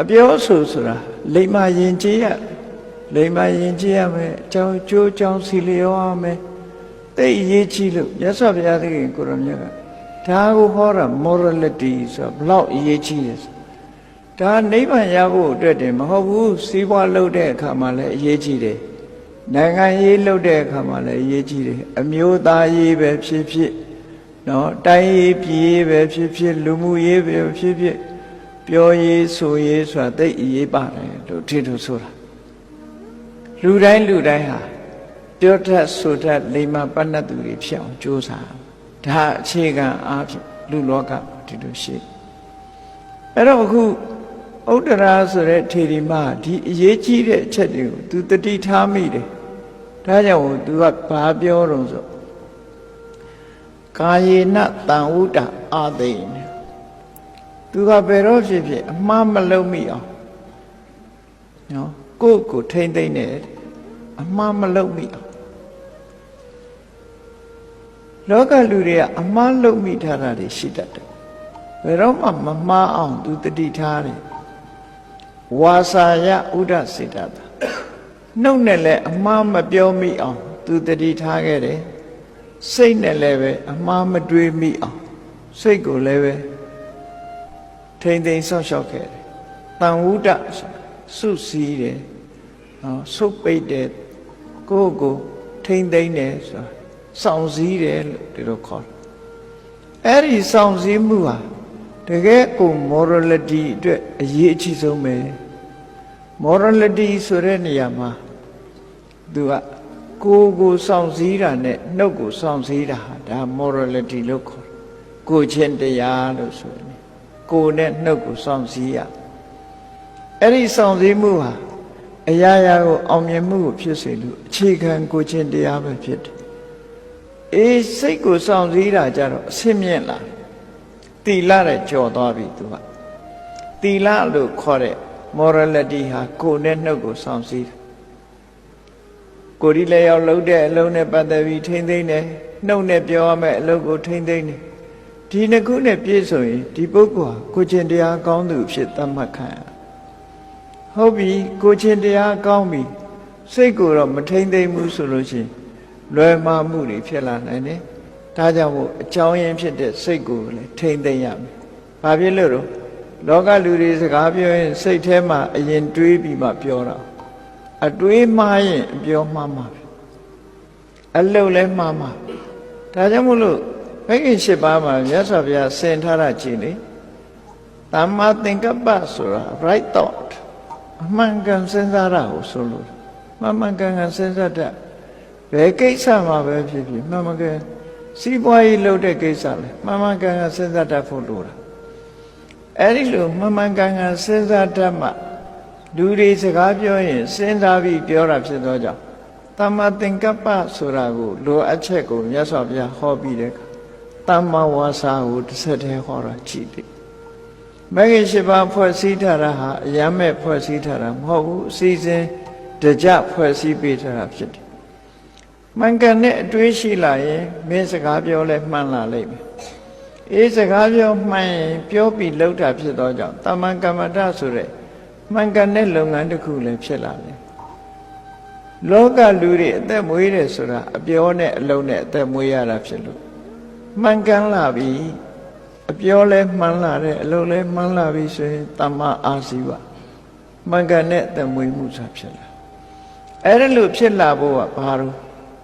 အပြောဆိုဆိုတာလိမ္မာရင်ကျေးရလိမ္မာရင်ကျေးရမယ်အကြောင်းကျိုးကြောင်းစီလျောရမယ်တိတ်အရေးကြီးလို့မြတ်စွာဘုရားသခင်ကိုရမြတ်ကဒါကိုဟောတာ morality ဆိုတာဘလောက်အရေးကြီးလဲဆိုဒါနိဗ္ဗာန်ရဖို့အတွက်တည်းမဟုတ်ဘူးစီးပွားလုပ်တဲ့အခါမှာလည်းအရေးကြီးတယ်နိုင်ငံရေးလုပ်တဲ့အခါမှာလည်းအရေးကြီးတယ်အမျိုးသားရေးပဲဖြစ်ဖြစ်နော်တိုင်းရေးပြည်ရေးပဲဖြစ်ဖြစ်လူမှုရေးပဲဖြစ်ဖြစ် ပြောရေးဆိုရေးဆိုတာတိတ်အရေးပါတယ်လို့ထင်လို့ဆိုတာလူတိုင်းလူတိုင်းဟာပြောတတ်ဆိုတတ်လိမ္မာပတ်တ်သူတွေဖြစ်အောင်ကြိုးစားဒါအခြေခံအားဖြင့်လူလောကဒီလိုရှိအဲ့တော့အခုဥဒ္ဒရာဆိုတဲ့ထေရီမဒီအရေးကြီးတဲ့အချက်တွေကို तू တတိထားမိတယ်ဒါကြောင့် तू ကဘာပြောတော့ဆိုကာယေနတန်ဝုဒ္ဒအာသိနေ သူကဘယ်တော့ဖြစ်ဖြစ်အမှားမလုံးမိအောင်နော်ကိုယ့်ကိုထိမ့်သိမ့်နေတယ်အမှားမလုံးမိအောင်လောကလူတွေကအမှားလုံးမိထားတာတွေရှိတတ်တယ်ဘယ်တော့မှမမှားအောင်သူတတိထားတယ်ဝါစာယဥဒ္ဒစေတတာနှုတ်နဲ့လည်းအမှားမပြောမိအောင် သူတတိထားခဲ့တယ်စိတ်နဲ့လည်းပဲအမှားမတွေးမိအောင်စိတ်ကိုလည်းပဲ ထိမ့်သိမ်းဆောက်ရှောက်ခဲ့တယ်။တန်ဝုဒ္ဒစုစည်းတယ်။နော်ဆုပ်ပိတ်တယ်ကိုယ့်ကိုထိမ့်သိမ်းတယ်ဆိုတာစောင့်စည်းတယ်လို့ဒီလိုခေါ်တယ်။အဲ့ဒီစောင့်စည်းမှုဟာတကယ်ကို morality အတွက်အရေးအကြီးဆုံးပဲ။ morality ဆိုတဲ့နေရာမှာသူကကိုယ်ကိုစောင့်စည်းတာနဲ့နှုတ်ကိုစောင့်စည်းတာဟာဒါ morality လို့ခေါ်တယ်။ကိုယ်ချင်းတရားလို့ဆိုတယ် ကိုယ်နဲ့နှုတ်ကိုစောင့်စည်းရအဲ့ဒီစောင့်စည်းမှုဟာအရာရာကိုအောင်မြင်မှုကိုဖြစ်စေလို့အခြေခံကိုချင်းတရားပဲဖြစ်တယ်အေးစိတ်ကိုစောင့်စည်းတာကြတော့အဆင့်မြင့်လာတီလာတဲ့ကြော်သွားပြီသူကတီလာလို့ခေါ်တဲ့ morality ဟာကိုယ်နဲ့နှုတ်ကိုစောင့်စည်းတယ်ကိုယ်ဒီလည်းရောက်လုံးတဲ့အလုံးနဲ့ပတ်သက်ပြီးထိမ့်သိမ့်တယ်နှုတ်နဲ့ပြောရမယ့်အလုပ်ကိုထိမ့်သိမ့်တယ် ဒီနှစ်ခုနဲ့ပြည့်စုံရင်ဒီပုဂ္ဂိုလ်ဟာကိုချင်းတရားကောင်းသူဖြစ်သတ်မှတ်ခံရဟုတ်ပြီကိုချင်းတရားကောင်းပြီစိတ်ကိုတော့မထိမ့်သိမ့်ဘူးဆိုလို့ရှိရင်လွယ်မှားမှုတွေဖြစ်လာနိုင်တယ်ဒါကြောင့်မို့အကြောင်းရင်းဖြစ်တဲ့စိတ်ကိုလည်းထိမ့်သိမ့်ရမယ်ဘာဖြစ်လို့တော့လောကလူတွေစကားပြောရင်စိတ်ထဲမှာအရင်တွေးပြီးမှပြောတာအတွေးမှားရင်အပြောမှားမှာအလုတ်လည်းမှားမှာဒါကြောင့်မို့လို့ ဘဂိ၈ပါးမှာမြတ်စွာဘုရားဆင်ထားတာကြည်လေသမ္မာသင်္ကပ္ပဆိုတာ right thought အမှန်ကန်စဉ်းစားတာကိုဆိုလို့မှန်မှန်ကန်ကန်စဉ်းစားတတ်ဘယ်ကိစ္စမှာပဲဖြစ်ဖြစ်မှန်မှန်ကန်စီးပွားရေးလုပ်တဲ့ကိစ္စလဲမှန်မှန်ကန်ကန်စဉ်းစားတတ်ဖို့လိုတာအဲ့ဒီလိုမှန်မှန်ကန်ကန်စဉ်းစားတတ်မှလူတွေစကားပြောရင်စဉ်းစားပြီးပြောတာဖြစ်သောကြောင့်သမ္မာသင်္ကပ္ပဆိုတာကိုလိုအပ်ချက်ကိုမြတ်စွာဘုရားဟောပြီးတဲ့အခါ တမ္မာဝါစာကိုတစ်ဆက်တည်းဟောတာကြည့်တယ်မဂ္ဂင်၈ပါးဖွဲ့စည်းထားတာဟာအယမ်းမဲ့ဖွဲ့စည်းထားတာမဟုတ်ဘူးအစီအစဉ်တကြဖွဲ့စည်းပေးထားတာဖြစ်တယ်မှန်ကန်တဲ့အတွေးရှိလာရင်မင်းစကားပြောလဲမှန်လာလိမ့်မယ်အေးစကားပြောမှန်ရင်ပြောပြီးလှုပ်တာဖြစ်တော့ကြောင့်တမန်ကမ္မတဆိုတဲ့မှန်ကန်တဲ့လုပ်ငန်းတစ်ခုလည်းဖြစ်လာတယ်လောကလူတွေအသက်မွေးတယ်ဆိုတာအပြောနဲ့အလုံးနဲ့အသက်မွေးရတာဖြစ်လို့ မှန်ကန်လာပြီအပြောလဲမှန်လာတယ်အလုပ်လဲမှန်လာပြီဆိုရင်တမ္မာအာဇီဝမှန်ကန်တဲ့သမွေမှုစာဖြစ်လာအဲ့ဒါလို့ဖြစ်လာဖို့ကဘာလို့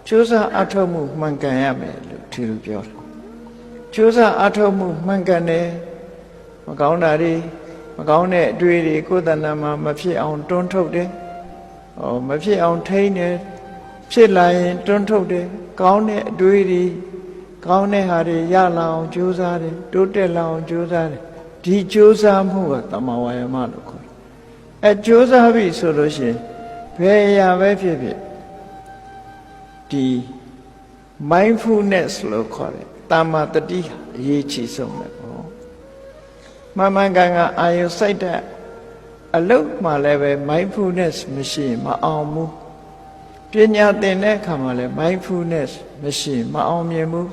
ကျိုးစားအထောက်မှုမှန်ကန်ရမယ်လို့ဒီလိုပြောတယ်ကျိုးစားအထောက်မှုမှန်ကန်တယ်မကောင်းတာတွေမကောင်းတဲ့အတွေ့တွေကိုယ်တဏ္ဍာမှာမဖြစ်အောင်တွန်းထုတ်တယ်ဟောမဖြစ်အောင်ထိန်းတယ်ဖြစ်လာရင်တွန်းထုတ်တယ်ကောင်းတဲ့အတွေ့တွေ ကောင်းတဲ့ဟာတွေရလာအောင်ကြိုးစားတယ်တိုးတက်လာအောင်ကြိုးစားတယ်ဒီကြိုးစားမှုကတမဝါယမလို့ခေါ်တယ်အဲကြိုးစားပြီဆိုလို့ရှိရင်ဘယ်အရာပဲဖြစ်ဖြစ်ဒီ mindfulness လို့ခေါ်တယ်တာမာတတိအရေးကြီးဆုံးပဲပေါ့မမှန်ကန်ကအာယုစိုက်တဲ့အလုတ်မှလည်းပဲ mindfulness မရှိရင်မအောင်ဘူးပညာသင်တဲ့အခါမှာလည်း mindfulness မရှိရင်မအောင်မြင်ဘူး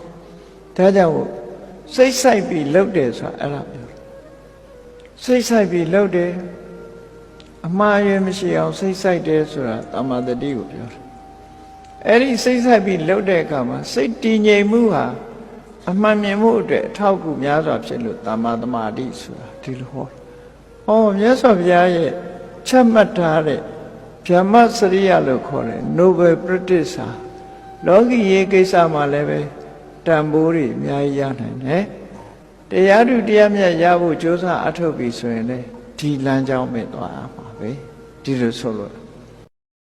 ဒါကြောင့်စိတ်ဆိုင်ပြီးလှုပ်တယ်ဆိုတာအဲ့ဒါပြောစိတ်ဆိုင်ပြီးလှုပ်တယ်အမှားရွေးမရှိအောင်စိတ်ဆိုင်တယ်ဆိုတာတမ္မာတတိကိုပြောတယ်အဲ့ဒီစိတ်ဆိုင်ပြီးလှုပ်တဲ့အခါမှာစိတ်တည်ငြိမ်မှုဟာအမှန်မြင်မှုအတွက်အထောက်အကူများစွာဖြစ်လို့တမ္မာတမာတိဆိုတာဒီလိုဟောတယ်။အော်မြတ်စွာဘုရားရဲ့ချက်မှတ်ထားတဲ့ဗြဟ္မစရိယလို့ခေါ်တဲ့ Nobel Prize ဟာလောကီရေးကိစ္စမှာလည်းပဲ တန်ဖိုးတွေအများကြီးရနိုင်တယ်။တရားသူတရားမြတ်ရဖို့ကြိုးစားအထောက်ပြီးဆိုရင်လေဒီလမ်းကြောင်းပဲသွားရမှာပဲဒီလိုဆိုလို့